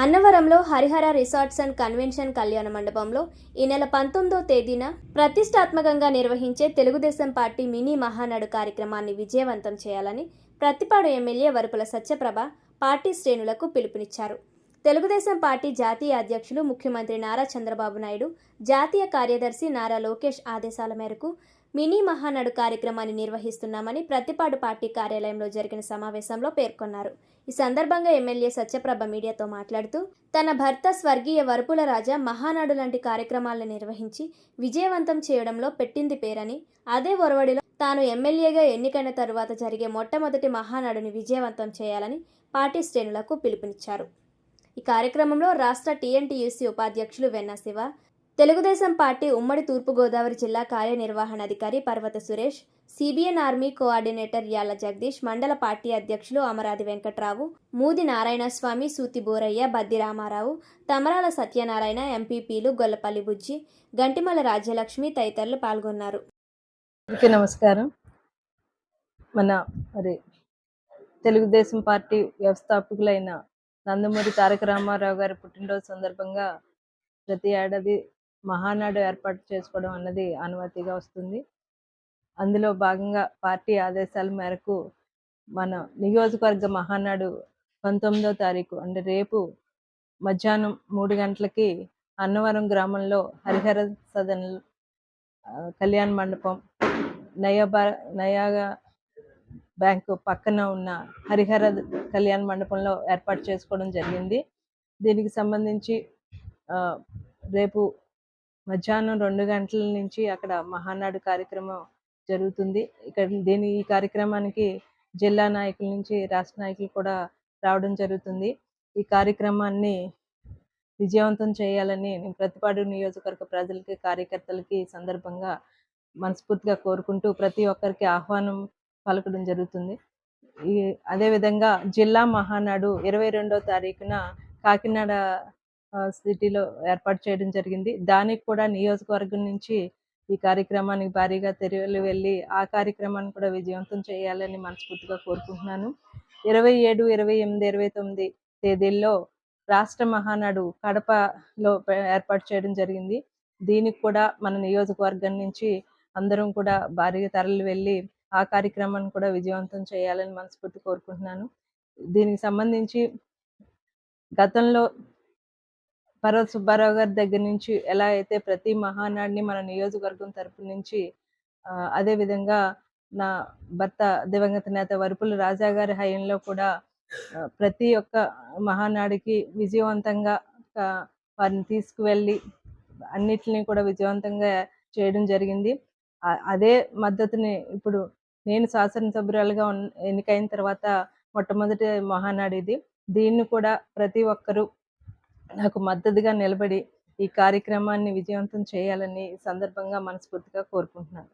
అన్నవరంలో Harihara resorts and convention కళ్యాణ మండపంలో ఈ నెల పంతొమ్మిదో తేదీన ప్రతిష్టాత్మకంగా నిర్వహించే తెలుగుదేశం పార్టీ మినీ మహానాడు కార్యక్రమాన్ని విజయవంతం చేయాలని ప్రతిపాడు ఎమ్మెల్యే వరుపుల సత్యప్రభ పార్టీ శ్రేణులకు పిలుపునిచ్చారు. తెలుగుదేశం పార్టీ జాతీయ అధ్యక్షులు ముఖ్యమంత్రి నారా చంద్రబాబు నాయుడు జాతీయ కార్యదర్శి నారా లోకేష్ ఆదేశాల మేరకు మినీ మహానాడు కార్యక్రమాన్ని నిర్వహిస్తున్నామని ప్రతిపాడు పార్టీ కార్యాలయంలో జరిగిన సమావేశంలో పేర్కొన్నారు. ఈ సందర్భంగా ఎమ్మెల్యే సత్యప్రభ మీడియాతో మాట్లాడుతూ తన భర్త స్వర్గీయ వరపుల రాజా మహానాడు లాంటి కార్యక్రమాలను నిర్వహించి విజయవంతం చేయడంలో పెట్టింది పేరని అదే ఒరవడిలో తాను ఎమ్మెల్యేగా ఎన్నికైన తరువాత జరిగే మొట్టమొదటి మహానాడుని విజయవంతం చేయాలని పార్టీ శ్రేణులకు పిలుపునిచ్చారు. ఈ కార్యక్రమంలో రాష్ట్ర టీఎన్టీయూసీ ఉపాధ్యక్షులు వెన్న శివ తెలుగుదేశం పార్టీ ఉమ్మడి తూర్పుగోదావరి జిల్లా కార్యనిర్వహణాధికారి Parvatha Suresh CBN army coordinator Yalla Jagadish మండల పార్టీ అధ్యక్షులు అమరాది వెంకట్రావు మూది నారాయణ స్వామి సూతి బోరయ్య బద్ది రామారావు తమరాల సత్యనారాయణ ఎంపీపీలు గొల్లపల్లి బుజ్జి గంటిమల రాజ్యలక్ష్మి తదితరులు పాల్గొన్నారు. నమస్కారం. మన మరి తెలుగుదేశం పార్టీ వ్యవస్థాపకులైన నందమూరి తారక రామారావు గారి పుట్టినరోజు సందర్భంగా ప్రతి ఏడాది మహానాడు ఏర్పాటు చేసుకోవడం అన్నది అనుమతిగా వస్తుంది. అందులో భాగంగా పార్టీ ఆదేశాల మేరకు మన నియోజకవర్గ మహానాడు పంతొమ్మిదో తారీఖు అంటే రేపు మధ్యాహ్నం మూడు గంటలకి అన్నవరం గ్రామంలో హరిహర సదన్ కళ్యాణ మండపం నయాబా నయాగా బ్యాంకు పక్కన ఉన్న హరిహర కళ్యాణ మండపంలో ఏర్పాటు చేసుకోవడం జరిగింది. దీనికి సంబంధించి రేపు మధ్యాహ్నం రెండు గంటల నుంచి అక్కడ మహానాడు కార్యక్రమం జరుగుతుంది. ఇక్కడ దీని ఈ కార్యక్రమానికి జిల్లా నాయకుల నుంచి రాష్ట్ర నాయకులు కూడా రావడం జరుగుతుంది. ఈ కార్యక్రమాన్ని విజయవంతం చేయాలని నేను ప్రతిపాడు నియోజకవర్గ ప్రజలకి కార్యకర్తలకి సందర్భంగా మనస్ఫూర్తిగా కోరుకుంటూ ప్రతి ఒక్కరికి ఆహ్వానం పలకడం జరుగుతుంది. ఈ అదేవిధంగా జిల్లా మహానాడు ఇరవై రెండో తారీఖున కాకినాడ సిటీలో ఏర్పాటు చేయడం జరిగింది. దానికి కూడా నియోజకవర్గం నుంచి ఈ కార్యక్రమానికి భారీగా తెరవలు వెళ్ళి ఆ కార్యక్రమాన్ని కూడా విజయవంతం చేయాలని మనస్ఫూర్తిగా కోరుకుంటున్నాను. ఇరవై ఏడు ఇరవై ఎనిమిది ఇరవై తొమ్మిది తేదీల్లో రాష్ట్ర మహానాడు కడపలో ఏర్పాటు చేయడం జరిగింది. దీనికి కూడా మన నియోజకవర్గం నుంచి అందరం కూడా భారీగా తరలి వెళ్ళి ఆ కార్యక్రమాన్ని కూడా విజయవంతం చేయాలని మనస్ఫూర్తి కోరుకుంటున్నాను. దీనికి సంబంధించి గతంలో పర్వత సుబ్బారావు గారి దగ్గర నుంచి ఎలా అయితే ప్రతి మహానాడిని మన నియోజకవర్గం తరపు నుంచి అదే విధంగా నా భర్త దివంగత నేత వరుపుల రాజా గారి హయంలో కూడా ప్రతి ఒక్క మహానాడికి విజయవంతంగా వారిని తీసుకువెళ్ళి అన్నిటిని కూడా విజయవంతంగా చేయడం జరిగింది. అదే మద్దతుని ఇప్పుడు నేను శాసనసభ్యురాలుగా ఎన్నికైన తర్వాత మొట్టమొదటి మహానాడు ఇది. దీన్ని కూడా ప్రతి ఒక్కరూ నాకు మద్దతుగా నిలబడి ఈ కార్యక్రమాన్ని విజయవంతం చేయాలని ఈ సందర్భంగా మనస్ఫూర్తిగా కోరుకుంటున్నాను.